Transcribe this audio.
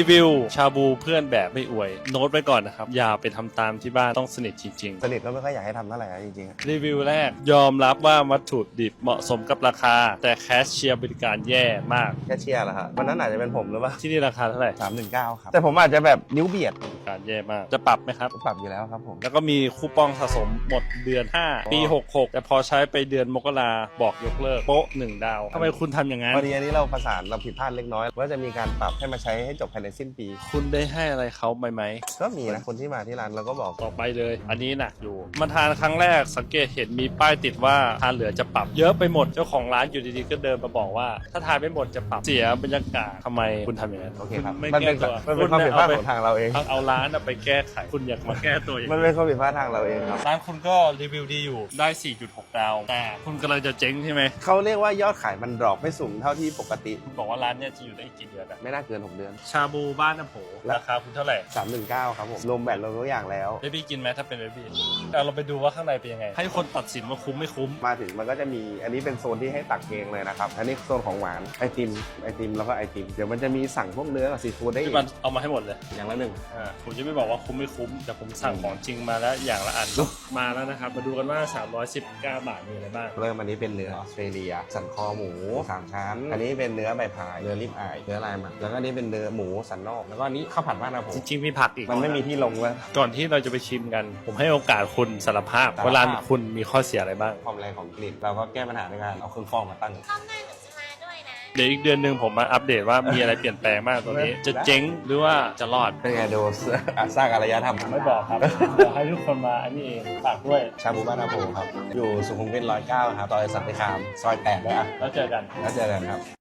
รีวิว ชาบูเพื่อนแบบไม่อวย โน้ตไว้ก่อนนะครับ อย่าไปทำตามที่บ้านต้องสนิทจริง สนิทก็ไม่ค่อยอยากให้ทำเท่าไหร่นะจริงๆอะๆ รีวิวแรก ยอมรับว่าวัตถุดิบเหมาะสมกับราคา แต่แคชเชียร์บริการแย่มาก แค่เชียร์เหรอฮะวันนั้นอาจจะเป็นผมหรือเปล่าที่นี่ราคาเท่าไหร่ สามหนึ่งเก้าครับ แต่ผมอาจจะแบบนิ้วเบียดบริการแย่มาก จะปรับไหมครับ ปรับอยู่แล้วครับผม แล้วก็มีคูปองสะสมหมดเดือน 5 ปี 66 แต่พอใช้ไปเดือนมกราบอกยกเลิกโป๊ะหนึ่งดาวทำไมคุณทำอย่างนั้น พอดีอันนี้เราประสานเราผิดพลาดเล็กน้อย ว่าจะมีการปรับให้มาใช้ให้จบภายในสิ้นปี คุณได้ให้อะไรเขาไหมไหม ก็มีนะคนที่มาที่ร้านเราก็บอกต่อไปเลย อันนี้หนักอยู่ มาทานครั้งแรกสังเกตเห็นมีป้ายติดว่าทานเหลือจะปรับเยอะไปหมด เจ้าของร้านอยู่ดีๆก็เดินมาบอกว่า ถ้าทานไม่หมดจะปรับเสียบรรยากาศทำไมคุณทำอย่างนั้นโอเคครับไม่มันแก้เป็นตัวมันเป็นความผิดพลาดของทางเราเอง เอาเอาร้านอะไปแก้ไขคุณอยากมาแก้ตัวอย่างมันนี้เป็นความผิดพลาดทางเราเองครับร้านคุณก็รีวิวดีอยู่ได้ 4.6 ดาว แต่คุณกำลังจะเจ๊งใช่ไหมเขาเรียกว่ายอดขายมันดรอปไม่สูงเท่าที่ปกติ คุณบอกว่าร้านเนี่ยจะอยู่ได้อีกกี่เดือนอะไม่น่าเกิน 6 เดือน ชาบูบ้านน้ำโผราคาคุณเท่าไหร่ 319 ครับผมรวมแบตรวมทุกอย่างแล้วเบบี้กินไหมถ้าเป็นเบบี้เอาเราไปดูว่าข้างในเป็นยังไง ให้คนตัดสินว่าคุ้มไม่คุ้มมาถึงมันก็จะมีอันนี้เป็นโซนที่ให้ตักเองเลยนะครับอันนี้โซนของหวานไอติมไอติมแล้วก็ไอติมเดี๋ยวมันจะมีสั่งพวกเนื้อกับซีฟู้ดได้อีพี่กบันเอามาให้หมดเลยอย่างละหนึ่งอ่าผมจะไม่บอกว่าคุ้มไม่คุ้ม แต่ผมสั่งของจริงมาแล้วอย่างละอัน มาแล้วนะครับ มาดูกันว่า 319 บาทมีอะไรบ้าง เริ่มอันนี้เป็นเนื้อออสเตรเลีย สันคอหมูสามชั้น อันนี้เป็นเนื้อใบพาย เนื้อริบอาย เนื้อลายหมักแล้วก็อันนี้เป็นเนื้อหมูสันนอก แล้วก็อันนี้ข้าวผัดบ้านนะผม จริงๆมีผักอีกมันไม่มีที่ลงเว้ยก่อนที่เราจะไปชิมกัน ผมให้โอกาสคุณสารภาพสารภาพ ว่าร้านคุณมีข้อเสียอะไรบ้าง ความแรงของกลิ่น เราก็แก้ปัญหาด้วยการเอาเครื่องฟอกมาตั้งรอบหน้าหนูจะมาด้วยนะ เดี๋ยวอีกเดือนหนึ่งผมมาอัปเดตว่ามีอะไรเปลี่ยนแปลงมากตรงนี้ จะเจ๊งหรือว่าจะรอด เป็นไงโดสสร้างอารยธรรมไม่บอกครับเดี๋ยวให้ทุกคนมาอันนี้เองฝากด้วย ชาบูบ้านนาโพครับ อยู่สุขุมวิทร้อยเก้าครับซอยสันติคาม ซอยแปดด้วยอะแล้วเจอกัน แล้วเจอกันครับ